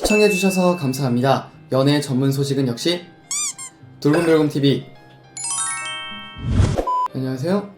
시청해주셔서 감사합니다. 연애 전문 소식은 역시 돌곰별곰TV. 안녕하세요.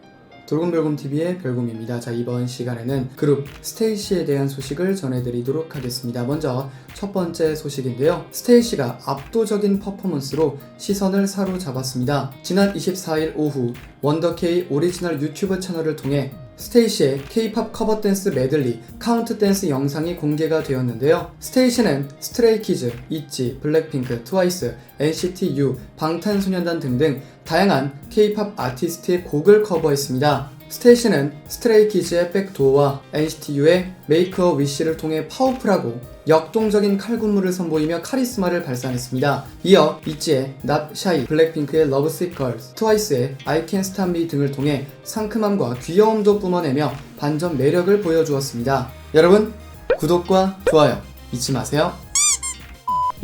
돌곰별곰TV의 별곰입니다. 자, 이번 시간에는 그룹 스테이시에 대한 소식을 전해드리도록 하겠습니다. 먼저 첫 번째 소식인데요. 스테이시가 압도적인 퍼포먼스로 시선을 사로잡았습니다. 지난 24일 오후 원더케이 오리지널 유튜브 채널을 통해 스테이시의 K-팝 커버 댄스 메들리 카운트 댄스 영상이 공개가 되었는데요. 스테이시는 스트레이키즈, 있지, 블랙핑크, 트와이스, NCT U, 방탄소년단 등등 다양한 K-팝 아티스트의 곡을 커버했습니다. 스테이시는 스트레이키즈의 백도어와 NCT U의 메이크 어 위시를 통해 파워풀하고 역동적인 칼군무를 선보이며 카리스마를 발산했습니다. 이어 있지의 Not Shy, 블랙핑크의 Lovesick Girls, 트와이스의 I Can't Stop Me 등을 통해 상큼함과 귀여움도 뿜어내며 반전 매력을 보여주었습니다. 여러분 구독과 좋아요 잊지 마세요.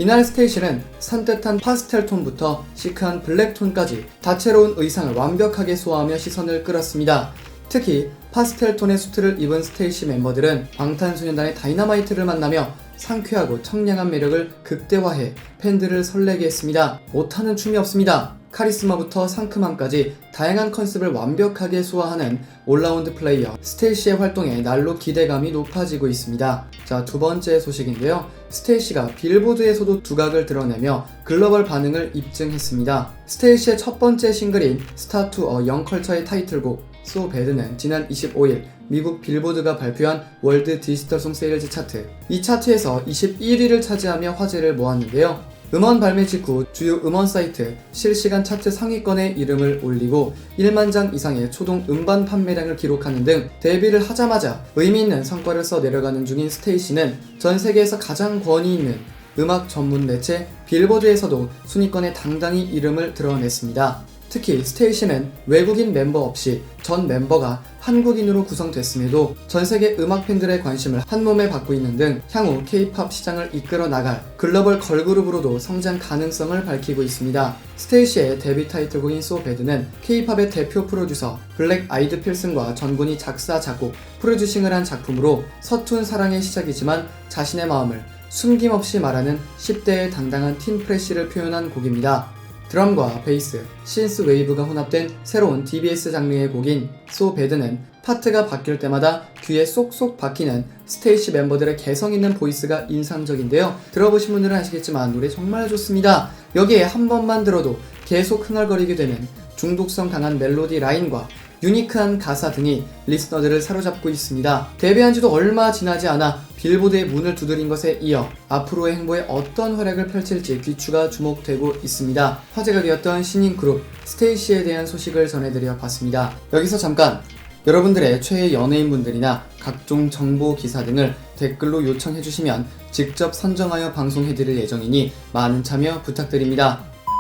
이날 스테이시는 산뜻한 파스텔 톤부터 시크한 블랙 톤까지 다채로운 의상을 완벽하게 소화하며 시선을 끌었습니다. 특히 파스텔 톤의 수트를 입은 스테이시 멤버들은 방탄소년단의 다이너마이트를 만나며 상쾌하고 청량한 매력을 극대화해 팬들을 설레게 했습니다. 못하는 춤이 없습니다. 카리스마부터 상큼함까지 다양한 컨셉을 완벽하게 소화하는 올라운드 플레이어 스테이시의 활동에 날로 기대감이 높아지고 있습니다. 자, 두 번째 소식인데요. 스테이시가 빌보드에서도 두각을 드러내며 글로벌 반응을 입증했습니다. 스테이시의 첫 번째 싱글인 스타 투 어 영컬처의 타이틀곡 So Bad는 지난 25일 미국 빌보드가 발표한 월드 디지털송 세일즈 차트 이 차트에서 21위를 차지하며 화제를 모았는데요. 음원 발매 직후 주요 음원 사이트 실시간 차트 상위권에 이름을 올리고 1만 장 이상의 초동 음반 판매량을 기록하는 등 데뷔를 하자마자 의미 있는 성과를 써 내려가는 중인 스테이시는 전 세계에서 가장 권위 있는 음악 전문 매체 빌보드에서도 순위권에 당당히 이름을 드러냈습니다. 특히 스테이시는 외국인 멤버 없이 전 멤버가 한국인으로 구성됐음에도 전 세계 음악 팬들의 관심을 한 몸에 받고 있는 등 향후 K-팝 시장을 이끌어 나갈 글로벌 걸그룹으로도 성장 가능성을 밝히고 있습니다. 스테이시의 데뷔 타이틀곡인 So Bad는 K-팝의 대표 프로듀서 블랙 아이드 필슨과 전군이 작사, 작곡, 프로듀싱을 한 작품으로 서툰 사랑의 시작이지만 자신의 마음을 숨김없이 말하는 10대의 당당한 틴 프레쉬를 표현한 곡입니다. 드럼과 베이스, 신스 웨이브가 혼합된 새로운 DBS 장르의 곡인 So Bad는 파트가 바뀔 때마다 귀에 쏙쏙 박히는 스테이시 멤버들의 개성 있는 보이스가 인상적인데요. 들어보신 분들은 아시겠지만 노래 정말 좋습니다. 여기에 한 번만 들어도 계속 흥얼거리게 되는 중독성 강한 멜로디 라인과 유니크한 가사 등이 리스너들을 사로잡고 있습니다. 데뷔한 지도 얼마 지나지 않아 빌보드의 문을 두드린 것에 이어 앞으로의 행보에 어떤 활약을 펼칠지 귀추가 주목되고 있습니다. 화제가 되었던 신인 그룹 스테이시에 대한 소식을 전해드려 봤습니다. 여기서 잠깐 여러분들의 최애 연예인분들이나 각종 정보 기사 등을 댓글로 요청해 주시면 직접 선정하여 방송해드릴 예정이니 많은 참여 부탁드립니다.